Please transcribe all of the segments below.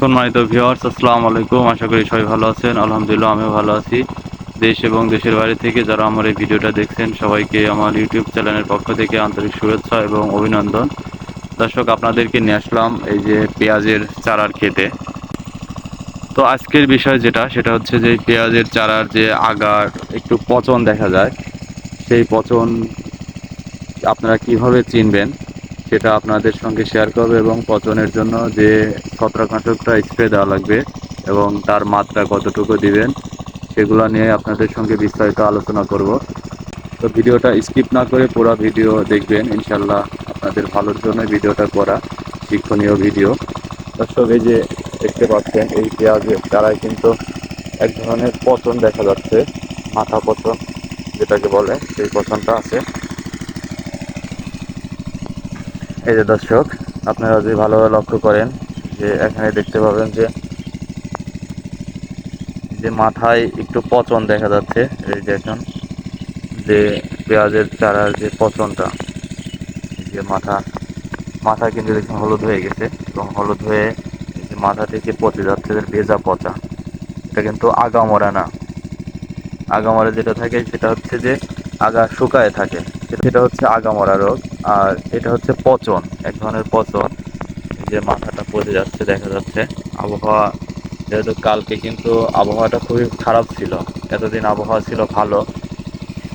সম্মানিত ভিউয়ার্স আসসালামু আলাইকুম। আশা করি সবাই ভালো আছেন। আলহামদুলিল্লাহ, আমিও ভালো আছি। দেশ এবং দেশের বাইরে থেকে যারা আমার এই ভিডিওটা দেখছেন, সবাইকে আমার ইউটিউব চ্যানেলের পক্ষ থেকে আন্তরিক শুভেচ্ছা এবং অভিনন্দন। দর্শক, আপনাদেরকে নিয়ে আসলাম এই যে পেঁয়াজের চারার খেতে তো আজকের বিষয় যেটা, সেটা হচ্ছে যে পেঁয়াজের চারার যে আগার, একটু পচন দেখা যায়। সেই পচন আপনারা কীভাবে চিনবেন? সেটা আপনাদের সঙ্গে শেয়ার করবে এবং পচনের জন্য যে ছত্রাকনাশকটা স্প্রে দেওয়া লাগবে এবং তার মাত্রা কতটুকু দিবেন, সেগুলো নিয়ে আপনাদের সঙ্গে বিস্তারিত আলোচনা করব। তো ভিডিওটা স্কিপ না করে পুরো ভিডিও দেখবেন ইনশাল্লাহ আপনাদের ভালোর জন্য ভিডিওটা করা শিক্ষণীয় ভিডিও। দর্শক, এই যে দেখতে পাচ্ছেন, এই পেঁয়াজের চারায় কিন্তু এক ধরনের পচন দেখা যাচ্ছে, মাথা পচন যেটাকে বলে, সেই পচনটা আছে। এই যে দর্শক, আপনারা যদি ভালোভাবে লক্ষ্য করেন যে এখানে দেখতে পাবেন যে যে মাথায় একটু পচন দেখা যাচ্ছে, এই যে এখন যে পেঁয়াজের চারার যে পচনটা যে মাথা মাথা কিন্তু দেখুন হলুদ হয়ে গেছে এবং হলুদ হয়ে যে মাথা থেকে পচে যাচ্ছে যে ভেজা পচা। এটা কিন্তু আগামরা না। আগামরা যেটা থাকে সেটা হচ্ছে যে আগা শুকায় থাকে। সেটা হচ্ছে আগামরা রোগ, আর এটা হচ্ছে পচন, এক ধরনের পচন, যে মাথাটা পচে যাচ্ছে, দেখা যাচ্ছে। আবহাওয়া, যেহেতু কালকে কিন্তু আবহাওয়াটা খুবই খারাপ ছিল, এতদিন আবহাওয়া ছিল ভালো,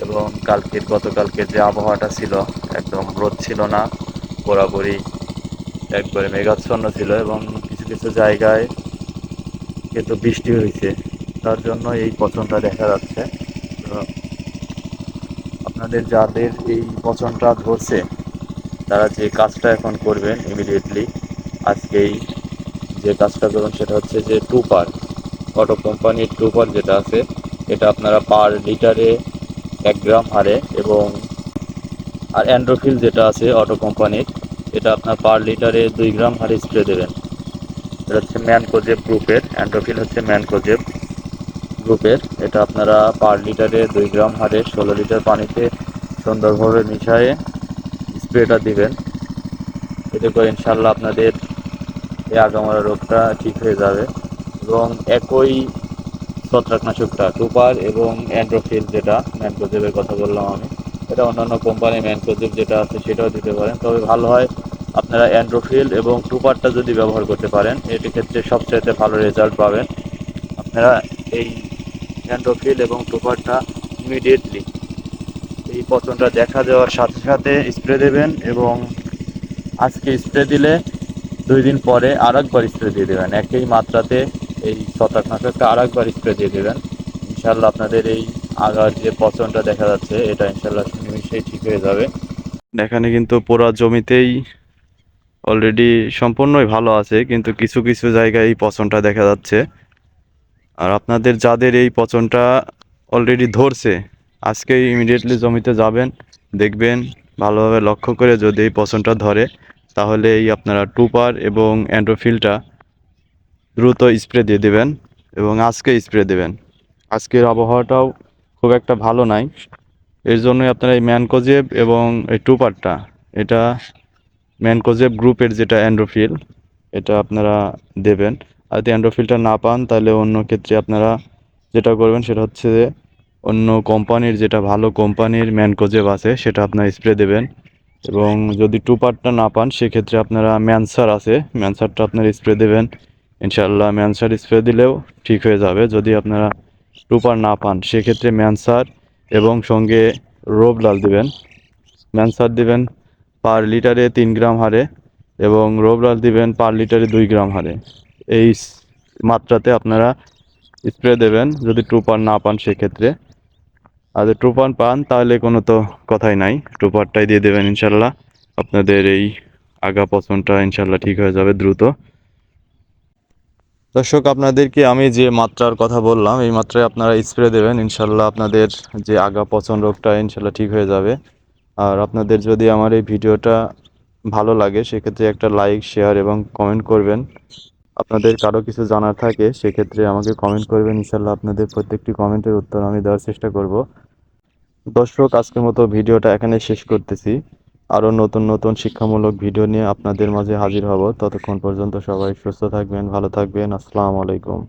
এবং কালকের গতকালকে যে আবহাওয়াটা ছিল, একদম রোদ ছিল না বরাবরই একবারে মেঘাচ্ছন্ন ছিল, এবং কিছু কিছু জায়গায় কিন্তু বৃষ্টি হয়েছে, তার জন্য এই পচনটা দেখা যাচ্ছে। আপনাদের যাদের এই পচনটা ধরছে, তারা যে কাজটা এখন করবেন ইমিডিয়েটলি আজকেই যে কাজটা করবেন সেটা হচ্ছে যে টুপার অটো কোম্পানির টুপার যেটা আছে, এটা আপনারা পার লিটারে এক গ্রাম হারে এবং আর অ্যান্ড্রোফিল যেটা আছে অটো কোম্পানির এটা আপনার পার লিটারে দুই গ্রাম হারে স্প্রে দেবেন। এটা হচ্ছে ম্যানকোজেব গ্রুপের অ্যান্ড্রোফিল হচ্ছে ম্যানকোজেব গ্রুপের। এটা আপনারা পার লিটারে দুই গ্রাম হারে ষোলো লিটার পানিতে সুন্দরভাবে মিশিয়ে স্প্রেটা দিবেন। এতে করে ইনশাল্লাহ আপনাদের এই আগামরা রোগটা ঠিক হয়ে যাবে এবং একই ছত্রাকনাশকটা টুপার এবং অ্যান্ড্রোফিল যেটা ম্যানকোজেবের কথা বললাম আমি, এটা অন্যান্য কোম্পানি ম্যানকোজেব যেটা আছে সেটাও দিতে পারেন। তবে ভালো হয় আপনারা অ্যান্ড্রোফিল এবং টুপারটা যদি ব্যবহার করতে পারেন, এটি ক্ষেত্রে সবচাইতে ভালো রেজাল্ট পাবেন। আপনারা এই অ্যান্ড্রোফিল এবং টুপারটা ইমিডিয়েটলি এই পচনটা দেখা যাওয়ার সাথে সাথে স্প্রে দেবেন এবং আজকে স্প্রে দিলে দুই দিন পরে আর একবার স্প্রে দিয়ে দেবেন। একই মাত্রাতে এই ছত্রাকনাশকটা আর একবার স্প্রে দিয়ে দেবেন। ইনশাল্লাহ আপনাদের এই আগার যে পচনটা দেখা যাচ্ছে, এটা ইনশাল্লাহ নিমিশেই ঠিক হয়ে যাবে। এখানে কিন্তু পুরো জমিতেই অলরেডি সম্পূর্ণই ভালো আছে, কিন্তু কিছু কিছু জায়গায় এই পচনটা দেখা যাচ্ছে। আর আপনাদের যাদের এই পচনটা অলরেডি ধরছে আজকে ইমিডিয়েটলি জমিতে যাবেন, দেখবেন, ভালোভাবে লক্ষ্য করে যদি এই পচনটা ধরে তাহলে এই আপনারা টুপার এবং অ্যান্ড্রোফিলটা দ্রুত স্প্রে দিয়ে দেবেন এবং আজকে স্প্রে দেবেন। আজকের আবহাওয়াটাও খুব একটা ভালো নাই। এর জন্যই আপনারা এই ম্যানকোজেব এবং এই টুপারটা, এটা ম্যানকোজেব গ্রুপের যেটা অ্যান্ড্রোফিল, এটা আপনারা দেবেন। যদি অ্যান্ড্রোফিলটা না পান, তাহলে অন্য ক্ষেত্রে আপনারা যেটা করবেন সেটা হচ্ছে যে অন্য কোম্পানির যেটা ভালো কোম্পানির ম্যানকোজেব আছে, সেটা আপনারা স্প্রে দেবেন। এবং যদি টুপারটা না পান, সেক্ষেত্রে আপনারা ম্যানসার আছে, ম্যানসারটা আপনার স্প্রে দেবেন। ইনশাল্লাহ ম্যানসার স্প্রে দিলেও ঠিক হয়ে যাবে। যদি আপনারা টুপার না পান, সেক্ষেত্রে ম্যানসার এবং সঙ্গে রোবলাল দিবেন। ম্যানসার দিবেন পার লিটারে তিন গ্রাম হারে এবং রোবলাল দিবেন পার লিটারে দুই গ্রাম হারে। এই মাত্রাতে আপনারা স্প্রে দেবেন। যদি টুপার না পান সেক্ষেত্রে। আর যদি টুপার পান, তাহলে কোনো তো কথাই নাই। টুপারটাই দিয়ে দেবেন ইনশাল্লাহ। আপনাদের এই আগা পছন্দটা ইনশাল্লাহ ঠিক হয়ে যাবে দ্রুত। দর্শক, আপনাদেরকে আমি যে মাত্রার কথা বললাম, এই মাত্রায় আপনারা স্প্রে দেবেন। ইনশাল্লাহ আপনাদের যে আগা পচন রোগটা ইনশাল্লাহ ঠিক হয়ে যাবে। আর আপনাদের যদি আমার এই ভিডিওটা ভালো লাগে, সেক্ষেত্রে একটা লাইক শেয়ার এবং কমেন্ট করবেন। আপনাদের কারও কিছু জানার থাকে, সেক্ষেত্রে আমাকে কমেন্ট করবেন, ইনশাল্লাহ আপনাদের প্রত্যেকটি কমেন্টের উত্তর আমি দেওয়ার চেষ্টা করব। দর্শক, আজকের মতো ভিডিওটা এখানে শেষ করতেছি। আরও নতুন নতুন শিক্ষামূলক ভিডিও নিয়ে আপনাদের মাঝে হাজির হব। ততক্ষণ পর্যন্ত সবাই সুস্থ থাকবেন, ভালো থাকবেন। আসসালামু আলাইকুম।